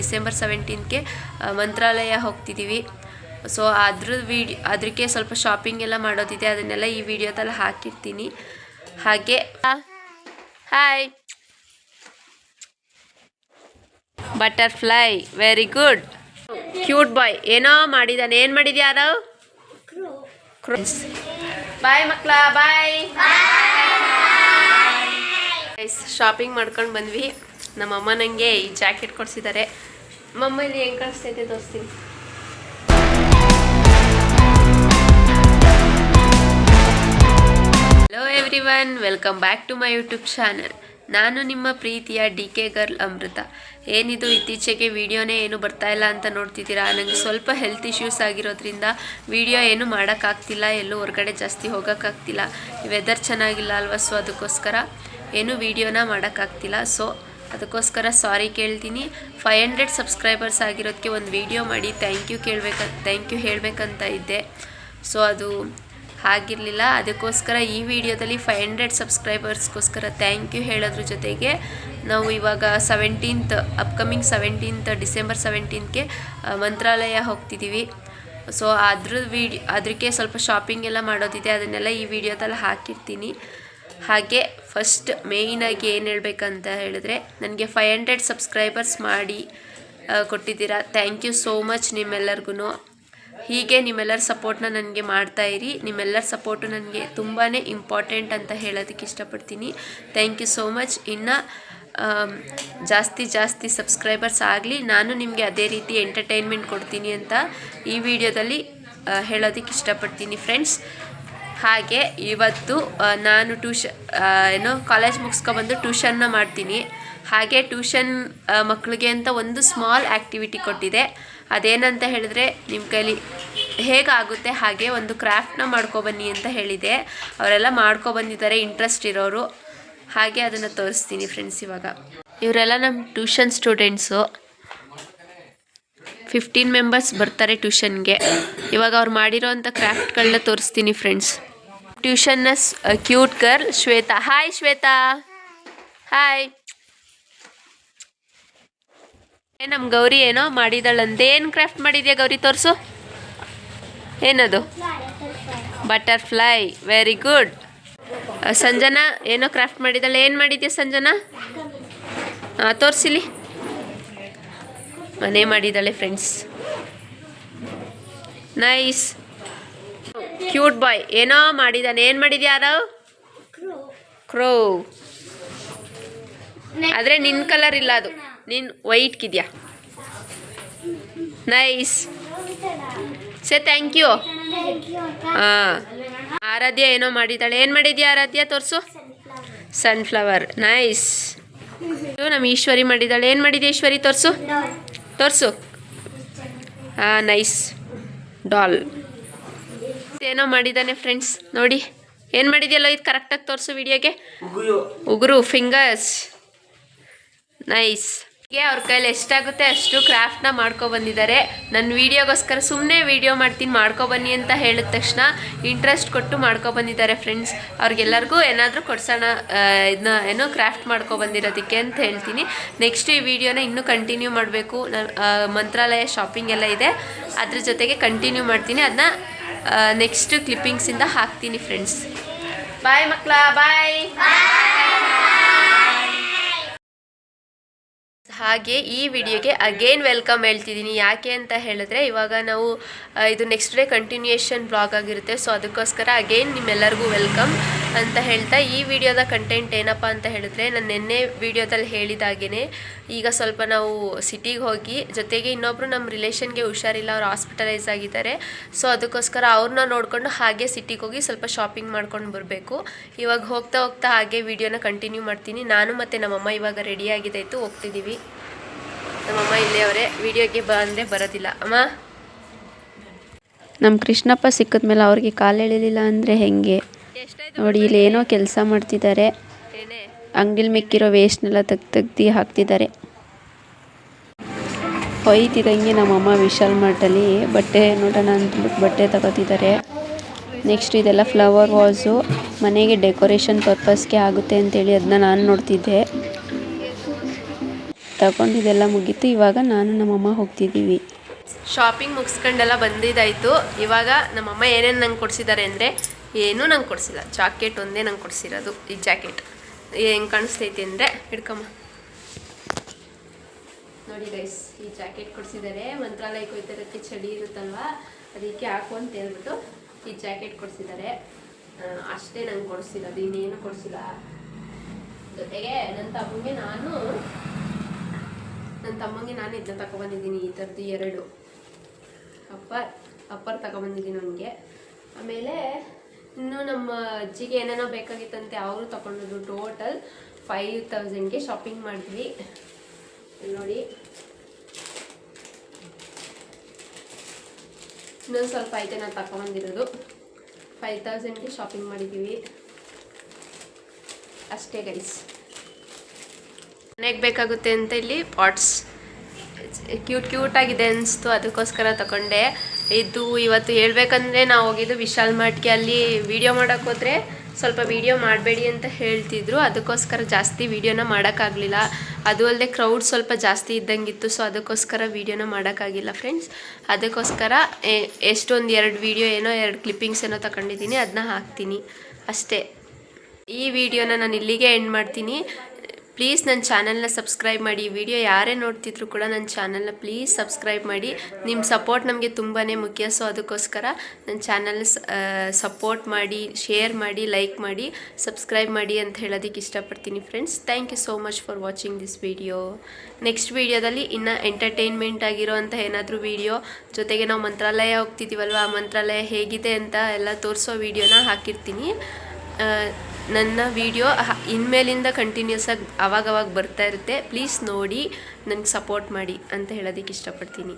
December ಸೆವೆಂಟೀನ್ಗೆ ಮಂತ್ರಾಲಯ ಹೋಗ್ತಿದ್ದೀವಿ so ಅದ್ರ ವಿಡಿಯೋ ಅದಕ್ಕೆ ಸ್ವಲ್ಪ ಶಾಪಿಂಗ್ ಎಲ್ಲ ಮಾಡೋದಿದೆ, ಅದನ್ನೆಲ್ಲ ಈ ವಿಡಿಯೋದಲ್ಲಿ ಹಾಕಿರ್ತೀನಿ. ಹಾಗೆ hi butterfly very good cute boy ಏನೋ ಮಾಡಿದಾನೆ, ಏನು ಮಾಡಿದ್ಯಾರ? ಬಾಯ್ ಮಕ್ಕಳ ಬಾಯ್ ಶಾಪಿಂಗ್ ಮಾಡ್ಕೊಂಡು ಬಂದ್ವಿ. ನಮ್ಮಮ್ಮ ನನಗೆ ಈ ಜಾಕೆಟ್ ಕೊಡಿಸಿದ್ದಾರೆ. ಮಮ್ಮ ಇಲ್ಲಿ ಹೆಂಗೆ ಕಾಣಿಸ್ತೈತೆ ದೋಸ್ತಿ hello everyone welcome back to my YouTube channel ನಾನು ನಿಮ್ಮ ಪ್ರೀತಿಯ ಡಿ ಕೆ ಗರ್ಲ್ ಅಮೃತ. ಏನಿದು ಇತ್ತೀಚೆಗೆ ವಿಡಿಯೋನೇ ಏನು ಬರ್ತಾ ಇಲ್ಲ ಅಂತ ನೋಡ್ತಿದ್ದೀರಾ? ನನಗೆ ಸ್ವಲ್ಪ ಹೆಲ್ತ್ ಇಶ್ಯೂಸ್ ಆಗಿರೋದ್ರಿಂದ ವಿಡಿಯೋ ಏನು ಮಾಡೋಕ್ಕಾಗ್ತಿಲ್ಲ, ಎಲ್ಲೂ ಹೊರಗಡೆ ಜಾಸ್ತಿ ಹೋಗೋಕ್ಕಾಗ್ತಿಲ್ಲ. ವೆದರ್ ಚೆನ್ನಾಗಿಲ್ಲ ಅಲ್ವಾ ಸೊ ಅದಕ್ಕೋಸ್ಕರ ಏನು ವಿಡಿಯೋನ ಮಾಡೋಕ್ಕಾಗ್ತಿಲ್ಲ. ಸೊ ಅದಕ್ಕೋಸ್ಕರ ಸಾರಿ ಕೇಳ್ತೀನಿ. ಫೈವ್ ಹಂಡ್ರೆಡ್ ಸಬ್ಸ್ಕ್ರೈಬರ್ಸ್ ಆಗಿರೋದಕ್ಕೆ ಒಂದು ವಿಡಿಯೋ ಮಾಡಿ. ಥ್ಯಾಂಕ್ ಯು ಕೇಳಬೇಕ ಥ್ಯಾಂಕ್ ಯು ಹೇಳಬೇಕಂತ ಇದ್ದೆ. ಸೊ ಅದು ಆಗಿರಲಿಲ್ಲ ಅದಕ್ಕೋಸ್ಕರ ಈ ವಿಡಿಯೋದಲ್ಲಿ ಫೈವ್ ಹಂಡ್ರೆಡ್ ಸಬ್ಸ್ಕ್ರೈಬರ್ಸ್ಗೋಸ್ಕರ ಥ್ಯಾಂಕ್ ಯು ಹೇಳೋದ್ರ ಜೊತೆಗೆ ನಾವು ಇವಾಗ ಸೆವೆಂಟೀನ್ತ್ ಅಪ್ಕಮಿಂಗ್ ಸೆವೆಂಟೀನ್ತ್ ಡಿಸೆಂಬರ್ ಸೆವೆಂಟೀನ್ಗೆ ಮಂತ್ರಾಲಯ ಹೋಗ್ತಿದ್ದೀವಿ ಸೊ ಅದ್ರ ವಿಡಿಯೋ ಅದಕ್ಕೆ ಸ್ವಲ್ಪ ಶಾಪಿಂಗ್ ಎಲ್ಲ ಮಾಡೋದಿದೆ. ಅದನ್ನೆಲ್ಲ ಈ ವಿಡಿಯೋದಲ್ಲಿ ಹಾಕಿರ್ತೀನಿ. ಹಾಗೆ ಫಸ್ಟ್ ಮೇಯ್ನಾಗಿ ಏನು ಹೇಳಬೇಕಂತ ಹೇಳಿದ್ರೆ ನನಗೆ ಫೈವ್ ಹಂಡ್ರೆಡ್ ಸಬ್ಸ್ಕ್ರೈಬರ್ಸ್ ಮಾಡಿ ಕೊಟ್ಟಿದ್ದೀರಾ. ಥ್ಯಾಂಕ್ ಯು ಸೋ ಮಚ್ ನಿಮ್ಮೆಲ್ಲರಿಗೂ ಹೀಗೆ ನಿಮ್ಮೆಲ್ಲರ ಸಪೋರ್ಟ್ನ ನನಗೆ ಮಾಡ್ತಾ ಇರಿ. ನಿಮ್ಮೆಲ್ಲರ ಸಪೋರ್ಟು ನನಗೆ ತುಂಬಾ ಇಂಪಾರ್ಟೆಂಟ್ ಅಂತ ಹೇಳೋದಕ್ಕೆ ಇಷ್ಟಪಡ್ತೀನಿ. ಥ್ಯಾಂಕ್ ಯು ಸೋ ಮಚ್ ಇನ್ನು ಜಾಸ್ತಿ ಜಾಸ್ತಿ ಸಬ್ಸ್ಕ್ರೈಬರ್ಸ್ ಆಗಲಿ ನಾನು ನಿಮಗೆ ಅದೇ ರೀತಿ ಎಂಟರ್ಟೈನ್ಮೆಂಟ್ ಕೊಡ್ತೀನಿ ಅಂತ ಈ ವಿಡಿಯೋದಲ್ಲಿ ಹೇಳೋದಕ್ಕೆ ಇಷ್ಟಪಡ್ತೀನಿ ಫ್ರೆಂಡ್ಸ್ ಹಾಗೆ ಇವತ್ತು ನಾನು ಟ್ಯೂಷ ಏನು ಕಾಲೇಜ್ ಮುಗಿಸ್ಕೊಬಂದು ಟ್ಯೂಷನ್ನ ಮಾಡ್ತೀನಿ. ಹಾಗೆ ಟ್ಯೂಷನ್ ಮಕ್ಕಳಿಗೆ ಅಂತ ಒಂದು ಸ್ಮಾಲ್ ಆ್ಯಕ್ಟಿವಿಟಿ ಕೊಟ್ಟಿದೆ. ಅದೇನಂತ ಹೇಳಿದ್ರೆ ನಿಮ್ಮ ಕೈಲಿ ಹೇಗಾಗುತ್ತೆ ಹಾಗೆ ಒಂದು ಕ್ರಾಫ್ಟ್ನ ಮಾಡ್ಕೊಬನ್ನಿ ಅಂತ ಹೇಳಿದೆ. ಅವರೆಲ್ಲ ಮಾಡ್ಕೊಬಂದಿದ್ದಾರೆ ಇಂಟ್ರೆಸ್ಟ್ ಇರೋರು. ಹಾಗೆ ಅದನ್ನು ತೋರಿಸ್ತೀನಿ ಫ್ರೆಂಡ್ಸ್ ಇವಾಗ. ಇವರೆಲ್ಲ ನಮ್ಮ ಟ್ಯೂಷನ್ ಸ್ಟೂಡೆಂಟ್ಸು ಫಿಫ್ಟೀನ್ ಮೆಂಬರ್ಸ್ ಬರ್ತಾರೆ ಟ್ಯೂಷನ್ಗೆ ಇವಾಗ ಅವ್ರು ಮಾಡಿರೋ ಅಂಥ ಕ್ರಾಫ್ಟ್ಗಳನ್ನ ತೋರಿಸ್ತೀನಿ friends ಟ್ಯೂಷನ್ನ cute girl Shweta hi Shweta hi ನಮ್ಮ ಗೌರಿ ಏನೋ ಮಾಡಿದಳಂತೆ. ಏನು ಕ್ರಾಫ್ಟ್ ಮಾಡಿದ್ಯಾ ಗೌರಿ, ತೋರಿಸು. ಏನದು? ಬಟರ್ಫ್ಲೈ ವೆರಿ ಗುಡ್ ಸಂಜನಾ ಏನೋ ಕ್ರಾಫ್ಟ್ ಮಾಡಿದಾಳೆ. ಏನು ಮಾಡಿದ್ಯಾ ಸಂಜನಾ? ಹಾಂ ತೋರಿಸಿಲಿ. ಮನೆ ಮಾಡಿದ್ದಾಳೆ ಫ್ರೆಂಡ್ಸ್ ನೈಸ್ ಕ್ಯೂಟ್ ಬಾಯ್. ಏನೋ ಮಾಡಿದಾನೆ. ಏನು ಮಾಡಿದ್ಯಾರು ಕ್ರೋ. ಆದರೆ ನಿನ್ನ ಕಲರ್ ಇಲ್ಲ ಅದು. ನಿನ್ನ ವೈಟ್ಗಿದ್ಯಾ ನೈಸ್ ಸೇ ಥ್ಯಾಂಕ್ ಯು ಹಾಂ ಆರಾಧ್ಯ ಏನೋ ಮಾಡಿದ್ದಾಳೆ. ಏನು ಮಾಡಿದ್ಯಾ ಆರಾಧ್ಯ? ತೋರಿಸು. ಸನ್ಫ್ಲವರ್ ನೈಸ್ ನಮ್ಮ ಈಶ್ವರಿ ಮಾಡಿದ್ದಾಳೆ. ಏನು ಮಾಡಿದ್ಯಾ ಈಶ್ವರಿ? ತೋರಿಸು. ತೋರಿಸು. ಹಾಂ ನೈಸ್ ಡಾಲ್ ಏನೋ ಮಾಡಿದ್ದಾನೆ ಫ್ರೆಂಡ್ಸ್ ನೋಡಿ ಏನು ಮಾಡಿದ್ಯಲ್ಲ ಇದು ಕರೆಕ್ಟಾಗಿ ತೋರಿಸು ವಿಡಿಯೋಗೆ ಉಗುರು. ಫಿಂಗರ್ಸ್ ನೈಸ್ ಹೀಗೆ ಅವ್ರ ಕೈಲಿ ಎಷ್ಟಾಗುತ್ತೆ ಅಷ್ಟು ಕ್ರಾಫ್ಟ್ನ ಮಾಡ್ಕೊಬಂದಿದ್ದಾರೆ ನನ್ನ ವೀಡಿಯೋಗೋಸ್ಕರ ಸುಮ್ಮನೆ ವೀಡಿಯೋ ಮಾಡ್ತೀನಿ ಮಾಡ್ಕೊಬನ್ನಿ ಅಂತ ಹೇಳಿದ ತಕ್ಷಣ ಇಂಟ್ರೆಸ್ಟ್ ಕೊಟ್ಟು ಮಾಡ್ಕೊಬಂದಿದ್ದಾರೆ ಫ್ರೆಂಡ್ಸ್ ಅವ್ರಿಗೆಲ್ಲರಿಗೂ ಏನಾದರೂ ಕೊಡ್ಸೋಣ ಇದನ್ನ ಏನೋ ಕ್ರಾಫ್ಟ್ ಮಾಡ್ಕೊಬಂದಿರೋದಕ್ಕೆ ಅಂತ ಹೇಳ್ತೀನಿ. ನೆಕ್ಸ್ಟ್ ಈ ವಿಡಿಯೋನ ಇನ್ನೂ ಕಂಟಿನ್ಯೂ ಮಾಡಬೇಕು. ಮಂತ್ರಾಲಯ ಶಾಪಿಂಗ್ ಎಲ್ಲ ಇದೆ. ಅದ್ರ ಜೊತೆಗೆ ಕಂಟಿನ್ಯೂ ಮಾಡ್ತೀನಿ. ಅದನ್ನ ನೆಕ್ಸ್ಟ್ ಕ್ಲಿಪ್ಪಿಂಗ್ಸಿಂದ ಹಾಕ್ತೀನಿ ಫ್ರೆಂಡ್ಸ್ ಬಾಯ್ ಮಕ್ಕಳ ಬಾಯ್ ಹಾಗೆ ಈ ವಿಡಿಯೋಗೆ ಅಗೇನ್ ವೆಲ್ಕಮ್ ಹೇಳ್ತಿದ್ದೀನಿ. ಯಾಕೆ ಅಂತ ಹೇಳಿದ್ರೆ ಇವಾಗ ನಾವು ಇದು ನೆಕ್ಸ್ಟ್ ಡೇ ಕಂಟಿನ್ಯೂಯೇಷನ್ ಬ್ಲಾಗ್ ಆಗಿರುತ್ತೆ. ಸೊ ಅದಕ್ಕೋಸ್ಕರ ಅಗೇನ್ ನಿಮ್ಮೆಲ್ಲರಿಗೂ ವೆಲ್ಕಮ್ ಅಂತ ಹೇಳ್ತಾ ಈ ವಿಡಿಯೋದ ಕಂಟೆಂಟ್ ಏನಪ್ಪ ಅಂತ ಹೇಳಿದ್ರೆ ನಾನು ನಿನ್ನೆ ವಿಡಿಯೋದಲ್ಲಿ ಹೇಳಿದಾಗೇ ಈಗ ಸ್ವಲ್ಪ ನಾವು ಸಿಟಿಗೆ ಹೋಗಿ, ಜೊತೆಗೆ ಇನ್ನೊಬ್ಬರು ನಮ್ಮ ರಿಲೇಷನ್ಗೆ ಹುಷಾರಿಲ್ಲ, ಅವ್ರು ಹಾಸ್ಪಿಟಲೈಸ್ ಆಗಿದ್ದಾರೆ ಸೊ ಅದಕ್ಕೋಸ್ಕರ ಅವ್ರನ್ನ ನೋಡಿಕೊಂಡು ಹಾಗೆ ಸಿಟಿಗೆ ಹೋಗಿ ಸ್ವಲ್ಪ ಶಾಪಿಂಗ್ ಮಾಡ್ಕೊಂಡು ಬರಬೇಕು. ಇವಾಗ ಹೋಗ್ತಾ ಹೋಗ್ತಾ ಹಾಗೆ ವಿಡಿಯೋನ ಕಂಟಿನ್ಯೂ ಮಾಡ್ತೀನಿ. ನಾನು ಮತ್ತು ನಮ್ಮಮ್ಮ ಇವಾಗ ರೆಡಿ ಆಗಿದ್ದಾಯಿತು ಹೋಗ್ತಿದ್ದೀವಿ ನಮ್ಮಮ್ಮ ಇಲ್ಲೇ ಅವರೇ ವಿಡಿಯೋಗೆ ಬಂದೇ ಬರೋದಿಲ್ಲ. ಅಮ್ಮ? ನಮ್ಮ ಕೃಷ್ಣಪ್ಪ ಸಿಕ್ಕಿದ್ಮೇಲೆ ಅವ್ರಿಗೆ ಕಾಲು ಎಳಿಲಿಲ್ಲ ಅಂದರೆ ಹೆಂಗೆ? ನೋಡಿ ಇಲ್ಲಿ ಏನೋ ಕೆಲಸ ಮಾಡ್ತಿದ್ದಾರೆ. ಅಂಗಡಿಲಿ ಮಿಕ್ಕಿರೋ ವೇಸ್ಟ್ನೆಲ್ಲ ತೆಗ್ದು ತೆಗ್ದು ಹಾಕ್ತಿದ್ದಾರೆ. ಹೊಯ್ತಿದಂಗೆ ನಮ್ಮಮ್ಮ ವಿಶಾಲ್ ಮಾರ್ಟಲ್ಲಿ ಬಟ್ಟೆ ನೋಡೋಣ ಅಂದ್ಬಿಟ್ಟು ಬಟ್ಟೆ ತಗೋತಿದ್ದಾರೆ. ನೆಕ್ಸ್ಟ್ ಇದೆಲ್ಲ ಫ್ಲವರ್ ವಾಸು ಮನೆಗೆ ಡೆಕೋರೇಷನ್ ಪರ್ಪಸ್ಗೆ ಆಗುತ್ತೆ ಅಂತೇಳಿ ಅದನ್ನ ನಾನು ನೋಡ್ತಿದ್ದೆ. ತಗೊಂಡಿದ್ದೆಲ್ಲ ಮುಗೀತು. ಇವಾಗ ನಾನು ನಮ್ಮಮ್ಮ ಹೋಗ್ತಿದ್ದೀವಿ. ಶಾಪಿಂಗ್ ಮುಗಿಸ್ಕೊಂಡೆಲ್ಲ ಬಂದಿದ್ದಾಯಿತು. ಇವಾಗ ನಮ್ಮಮ್ಮ ಏನೇನು ನಂಗೆ ಕೊಡಿಸಿದ್ದಾರೆ ಅಂದರೆ ಏನೂ ನಂಗೆ ಕೊಡಿಸಿಲ್ಲ. ಜಾಕೆಟ್ ಒಂದೇ ನಂಗೆ ಕೊಡಿಸಿರೋದು ಈ ಜಾಕೆಟ್. ಹೆಂಗೆ ಕಾಣಿಸ್ತೈತಿ ಅಂದರೆ ಹಿಡ್ಕಮ್ಮ. ನೋಡಿ ಗೈಸ್ ಈ ಜಾಕೆಟ್ ಕೊಡಿಸಿದ್ದಾರೆ. ಮಂತ್ರಾಲಯಕ್ಕೆ ಹೋಯ್ತಿರೋಕ್ಕೆ ಚಳಿ ಇರುತ್ತಲ್ವಾ? ಅದಕ್ಕೆ ಹಾಕು ಅಂತ ಹೇಳ್ಬಿಟ್ಟು ಈ ಜಾಕೆಟ್ ಕೊಡಿಸಿದ್ದಾರೆ. ಅಷ್ಟೇ ನಂಗೆ ಕೊಡಿಸಿರೋದು ಇನ್ನೇನು ಕೊಡಿಸಿಲ್ಲ. ಜೊತೆಗೆ ನನ್ನ ತಮ್ಮಂಗೆ ನಾನು ನನ್ನ ತಮ್ಮಂಗೆ ನಾನು ಇದನ್ನ ತಗೊಬಂದಿದ್ದೀನಿ ಈ ಥರದ್ದು ಎರಡು. ಅಪ್ಪರ್ ಅಪ್ಪರ್ ತಗೊಬಂದಿದ್ದೀನಿ ನನಗೆ ಆಮೇಲೆ ಇನ್ನು ನಮ್ಮ ಅಜ್ಜಿಗೆ ಏನೇನೋ ಬೇಕಾಗಿತ್ತಂತೆ, ಅವರು ತಗೊಂಡಿದ್ರು ಟೋಟಲ್ ಫೈವ್ ತೌಸಂಡ್ಗೆ ಶಾಪಿಂಗ್ ಮಾಡಿದ್ವಿ ನೋಡಿ. ಇನ್ನೊಂದು ಸ್ವಲ್ಪ ಐತೆ ನಾವು ತಗೊಂಬಂದಿರೋದು ಫೈವ್ ತೌಸಂಡ್ಗೆ ಶಾಪಿಂಗ್ ಮಾಡಿದ್ದೀವಿ ಅಷ್ಟೇ ಗೈಸ್ ಮನೆಗೆ ಬೇಕಾಗುತ್ತೆ ಅಂತ ಇಲ್ಲಿ ಪಾಟ್ಸ್ ಕ್ಯೂಟ್ ಕ್ಯೂಟ್ ಆಗಿದೆ ಅನಿಸ್ತು, ಅದಕ್ಕೋಸ್ಕರ ತಗೊಂಡೆ. ಇದು ಇವತ್ತು ಹೇಳ್ಬೇಕಂದ್ರೆ ನಾವು ಹೋಗಿದ್ದು ವಿಶಾಲ್ ಮಾರ್ಟ್ಗೆ. ಅಲ್ಲಿ ವಿಡಿಯೋ ಮಾಡೋಕ್ಕೆ ಹೋದರೆ ಸ್ವಲ್ಪ ವಿಡಿಯೋ ಮಾಡಬೇಡಿ ಅಂತ ಹೇಳ್ತಿದ್ರು. ಅದಕ್ಕೋಸ್ಕರ ಜಾಸ್ತಿ ವಿಡಿಯೋನ ಮಾಡೋಕ್ಕಾಗಲಿಲ್ಲ. ಅದು ಅಲ್ಲದೆ ಕ್ರೌಡ್ ಸ್ವಲ್ಪ ಜಾಸ್ತಿ ಇದ್ದಂಗಿತ್ತು ಸೊ ಅದಕ್ಕೋಸ್ಕರ ವಿಡಿಯೋನ ಮಾಡೋಕ್ಕಾಗಿಲ್ಲ ಫ್ರೆಂಡ್ಸ್ ಅದಕ್ಕೋಸ್ಕರ ಎಷ್ಟೊಂದು ಎರಡು ವಿಡಿಯೋ ಏನೋ ಎರಡು ಕ್ಲಿಪ್ಪಿಂಗ್ಸ್ ಏನೋ ತಗೊಂಡಿದ್ದೀನಿ ಅದನ್ನ ಹಾಕ್ತೀನಿ. ಅಷ್ಟೇ. ಈ ವಿಡಿಯೋನ ನಾನು ಇಲ್ಲಿಗೆ ಎಂಡ್ ಮಾಡ್ತೀನಿ. ಪ್ಲೀಸ್ ನನ್ನ ಚಾನಲ್ನ ಸಬ್ಸ್ಕ್ರೈಬ್ ಮಾಡಿ. ವಿಡಿಯೋ ಯಾರೇ ನೋಡ್ತಿದ್ರು ಕೂಡ ನನ್ನ ಚಾನಲ್ನ ಪ್ಲೀಸ್ ಸಬ್ಸ್ಕ್ರೈಬ್ ಮಾಡಿ. ನಿಮ್ಮ ಸಪೋರ್ಟ್ ನಮಗೆ ತುಂಬಾ ಮುಖ್ಯ. ಸೊ ಅದಕ್ಕೋಸ್ಕರ ನನ್ನ ಚಾನಲ್ ಸಪೋರ್ಟ್ ಮಾಡಿ ಶೇರ್ ಮಾಡಿ ಲೈಕ್ ಮಾಡಿ ಸಬ್ಸ್ಕ್ರೈಬ್ ಮಾಡಿ ಅಂತ ಹೇಳೋದಕ್ಕೆ ಇಷ್ಟಪಡ್ತೀನಿ friends thank you so much for watching this video next ವೀಡಿಯೋದಲ್ಲಿ ಇನ್ನು ಎಂಟರ್ಟೈನ್ಮೆಂಟ್ ಆಗಿರೋಂಥ ಏನಾದರೂ ವಿಡಿಯೋ ಜೊತೆಗೆ ನಾವು ಮಂತ್ರಾಲಯ ಹೋಗ್ತಿದ್ದೀವಲ್ವ ಆ ಮಂತ್ರಾಲಯ ಹೇಗಿದೆ ಅಂತ ಎಲ್ಲ ತೋರಿಸೋ ವೀಡಿಯೋನ ಹಾಕಿರ್ತೀನಿ. ನನ್ನ ವಿಡಿಯೋ ಇನ್ಮೇಲಿಂದ ಕಂಟಿನ್ಯೂಸ್ ಆಗಿ, ಅವಾಗವಾಗ ಬರ್ತಾ ಇರುತ್ತೆ. ಪ್ಲೀಸ್ ನೋಡಿ ನನಗೆ ಸಪೋರ್ಟ್ ಮಾಡಿ ಅಂತ ಹೇಳೋದಕ್ಕೆ ಇಷ್ಟಪಡ್ತೀನಿ.